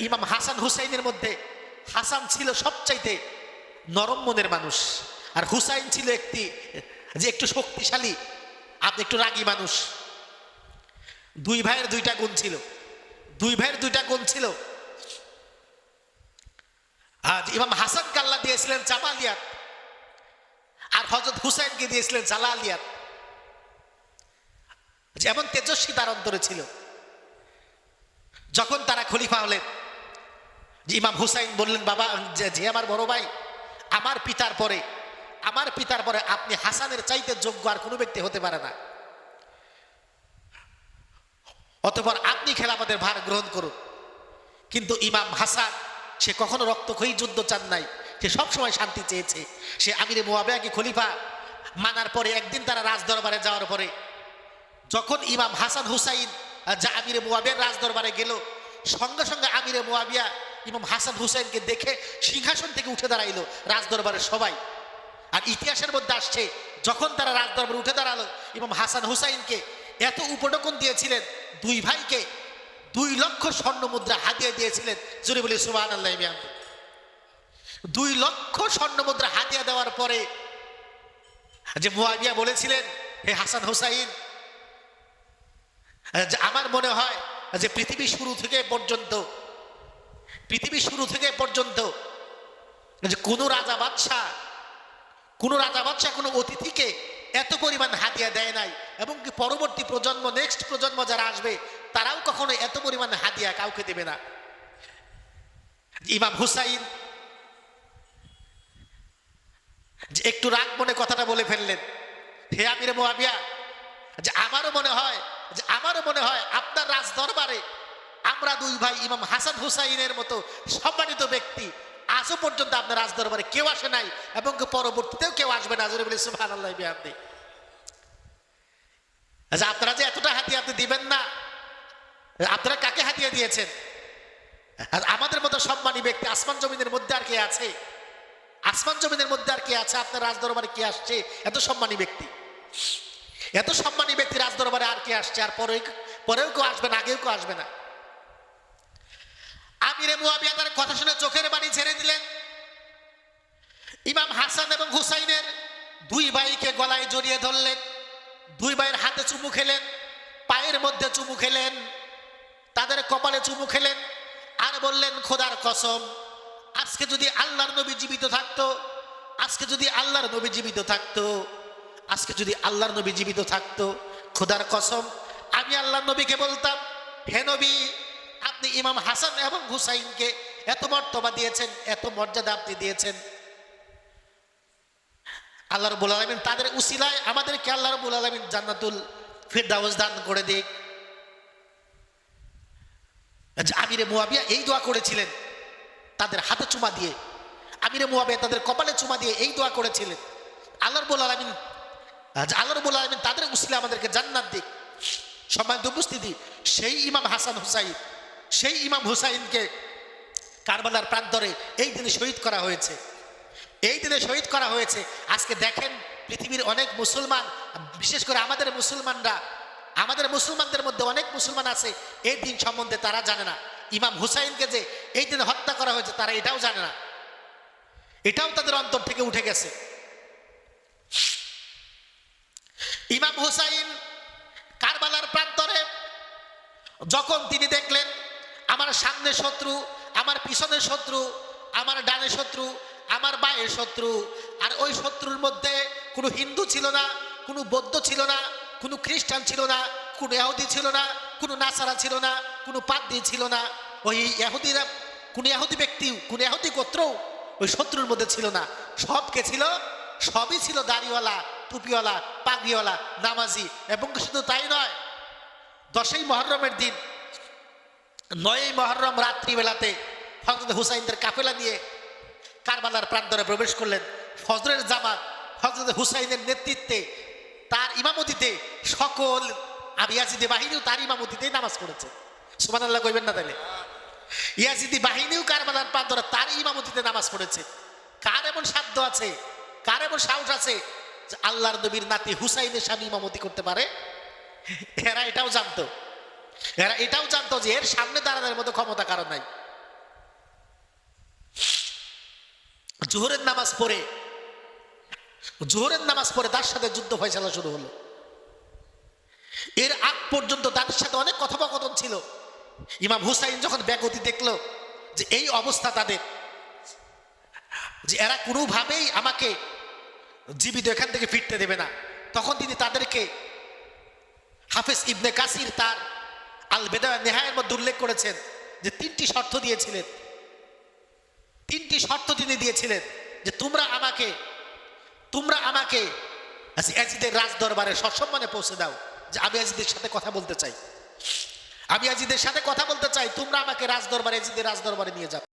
ইমাম হাসান হুসাইনের মধ্যে, হাসান ছিল সবচাইতে নরম মনের মানুষ, আর হুসাইন ছিল একটি, যে একটু শক্তিশালী, আপনি একটু রাগী মানুষ। দুই ভাইয়ের দুইটা গুণ ছিল। দুই ভাইয়ের দুইটা গুণ ছিল। আজ ইমাম হাসান কাল্লা দিয়েছিলেন জামালিয়াত, আর হজরত হুসাইনকে দিয়েছিলেন জালালিয়াত। যেমন তেজস্বী তার অন্তরে ছিল। যখন তারা খলিফা হলেন, যে ইমাম হুসাইন বললেন, বাবা, যে আমার বড় ভাই, আমার পিতার পরে, আমার পিতার পরে আপনি হাসানের চাইতে যোগ্য আর কোনো ব্যক্তি হতে পারে না। অতপর আপনি খেলাফতের ভার গ্রহণ করুন। কিন্তু ইমাম হাসান, সে কখনো রক্তক্ষয়ী যুদ্ধ চান নাই। সে সবসময় শান্তি চেয়েছে। সে আমিরে মোয়াবিয়াকে খলিফা মানার পরে, একদিন তারা রাজ দরবারে যাওয়ার পরে, যখন ইমাম হাসান হুসাইন যা আমিরে মোয়াবিয়ার রাজ দরবারে গেল, সঙ্গে সঙ্গে আমিরে মোয়াবিয়া ইমাম হাসান হুসাইনকে দেখে সিংহাসন থেকে উঠে দাঁড়াইলো রাজ দরবারের সবাই। আর ইতিহাসের মধ্যে আসছে, যখন তারা রাজ দরবারে উঠে দাঁড়াল, ইমাম হাসান হুসাইনকে এত উপটকন দিয়েছিলেন, দুই ভাইকে দুই লক্ষ স্বর্ণ মুদ্রা হাতিয়ে দিয়েছিলেন জুড়ে বলি সুবাহ আল্লাহ দুই লক্ষ স্বর্ণ মুদ্রা হাতিয়ে দেওয়ার পরে যে মুয়াবিয়া বলেছিলেন, হে হাসান হুসাইন আমার মনে হয় যে পৃথিবী শুরু থেকে পর্যন্ত, পৃথিবী শুরু থেকে পর্যন্ত, যে কোনো রাজা বাদশাহ, কোনো রাজা বাদশাহ, কোনো অতিথিকে এত পরিমাণ হাতিয়া দেয় নাই, এবং কি পরবর্তী প্রজন্ম নেক্সট প্রজন্ম যারা আসবে, তারাও কখনো এত পরিমাণ হাতিয়া কাউকে দেবে না। ইমাম হুসাইন, যে একটু রাগ মনে কথাটা বলে ফেললেন, হে আমির মোয়াবিয়া যে আমারও মনে হয় যে আমারও মনে হয় আপনার রাজ দরবারে আমরা দুই ভাই ইমাম হাসান হুসাইনের মতো সম্মানিত ব্যক্তি আজও পর্যন্ত আপনার রাজ দরবারে কেউ আসে নাই এবং পরবর্তীতেও কেউ আসবে না বলি বিহামদি। আচ্ছা আপনারা যে এতটা হাতিয়ে আপনি দিবেন না, আপনারা কাকে হাতিয়ে দিয়েছেন? আর আমাদের মতো সম্মানী ব্যক্তি আসমান জমিনের মধ্যে আর কে আছে? আসমান জমিনের মধ্যে আর কে আছে? আপনার রাজ দরবারে কে আসছে? এত সম্মানী ব্যক্তি। এত সম্মানী ব্যক্তি রাজ দরবারে আর কে আসছে? আর পরে পরেও কেউ আসবে না, আগেও কেউ আসবে না। আমিরে মুয়াবিয়া তার কথা শুনে চোখের বাড়ি ছেড়ে দিলেন। ইমাম হাসান এবং হুসাইনের দুই ভাইকে গলায় জড়িয়ে ধরলেন। দুই ভাইয়ের হাতে চুমু খেলেন, পায়ের মধ্যে চুমু খেলেন, তাদের কপালে চুমু খেলেন আর বললেন, খোদার কসম, আজকে যদি আল্লাহর নবী জীবিত থাকতো, আজকে যদি আল্লাহর নবী জীবিত থাকতো আজকে যদি আল্লাহর নবী জীবিত থাকতো, খোদার কসম, আমি আল্লাহর নবীকে বলতাম, হে নবী, আপনি ইমাম হাসান এবং হুসাইনকে এত মর্তবা দিয়েছেন, এত মর্যাদা আপনি দিয়েছেন। আল্লাহ রবুল আলমিন তাদের উসিলায় আমাদেরকে আল্লাহ রবুল আলমিন জান্নাতুল ফিরদাউস দান করে দিক। যে আমিরে মুয়াবিয়া এই দোয়া করেছিলেন, তাদের হাতে চুমা দিয়ে। আমিরে মুয়াবিয়া তাদের কপালে চুমা দিয়ে এই দোয়া করেছিলেন। আল্লাহ রবুল আলমিন আল্লাহ রবুল আলমিন তাদের উসিলে আমাদেরকে জান্নাত দিক। সম্মানিত উপস্থিতি, সেই ইমাম হাসান হুসাইন, সেই ইমাম হুসাইনকে কারবালার প্রান্তরে এই দিনে শহীদ করা হয়েছে। এই দিনে শহীদ করা হয়েছে। আজকে দেখেন পৃথিবীর অনেক মুসলমান, বিশেষ করে আমাদের মুসলমানরা, আমাদের মুসলমানদের মধ্যে অনেক মুসলমান আছে, এই দিন সম্বন্ধে তারা জানে না। ইমাম হুসাইনকে যে এই দিনে হত্যা করা হয়েছে, তারা এটাও জানে না। এটাও তাদের অন্তর থেকে উঠে গেছে। ইমাম হুসাইন কারবালার প্রান্তরে যখন তিনি দেখলেন, আমার সামনে শত্রু, আমার পিছনে শত্রু, আমার ডানে শত্রু, আমার বায়ের শত্রু, আর ওই শত্রুর মধ্যে কোনো হিন্দু ছিল না, কোনো বৌদ্ধ ছিল না, কোনো খ্রিস্টান ছিল না, কোনো এহুদি ছিল না, কোনো নাসারা ছিল না, কোনো পাদ্রি ছিল না, ওই এহুদিরা কোনো এহুদি ব্যক্তি, কোনো এহুদি গোত্রও ওই শত্রুর মধ্যে ছিল না। সবকে ছিল, সবই ছিল দাড়িওয়ালা টুপিওয়ালা, পাগড়িওয়ালা, নামাজি, এবং শুধু তাই নয়, দশই মহরমের দিন, নয়ই মহরম রাত্রিবেলাতে হজরত হুসাইনদের কাফেলা নিয়ে কারবালার প্রান্তরে প্রবেশ করলেন। ফজরের জামাত হজরত হুসাইনের নেতৃত্বে, তার ইমামতিতে সকল ইয়াজিদি বাহিনীও তার ইমামতিতেই নামাজ পড়েছে। সুমান আল্লাহ কইবেন না তাহলে ইয়াজিদি বাহিনীও কারবালার প্রান্তরে তার ইমামতিতে নামাজ পড়েছে। কার এমন সাধ্য আছে? কার এমন সাহস আছে? আল্লাহর নবীর নাতি হুসাইনের স্বামী ইমামতি করতে পারে? এরা এটাও জানতো। এরা এটাও জানতো যে এর সামনে দাঁড়ানোর মতো ক্ষমতা কারণ নাই। জোহরের নামাজ পড়ে, জোহরের নামাজ পড়ে তার সাথে যুদ্ধ ফয়সালা শুরু হলো। এর আগ পর্যন্ত তার সাথে অনেক কথোপকথন ছিল। ইমাম হুসাইন যখন ব্যাগতি দেখল যে এই অবস্থা তাদের, যে এরা কোনোভাবেই আমাকে জীবিত এখান থেকে ফিরতে দেবে না। তখন তিনি তাদেরকে হাফেজ ইবনে কাসির তার আল বেদা নেহায়ের মধ্যে উল্লেখ করেছেন যে তিনটি শর্ত দিয়েছিলেন। তিনটি শর্ত তিনি দিয়েছিলেন যে তোমরা আমাকে তোমরা আমাকে আজিদের রাজ দরবারে সসম্মানে পৌঁছে দাও। যে আমি আজিদের সাথে কথা বলতে চাই। আমি আজিদের সাথে কথা বলতে চাই, তোমরা আমাকে রাজ দরবারে আজিদের রাজ দরবারে নিয়ে যাও।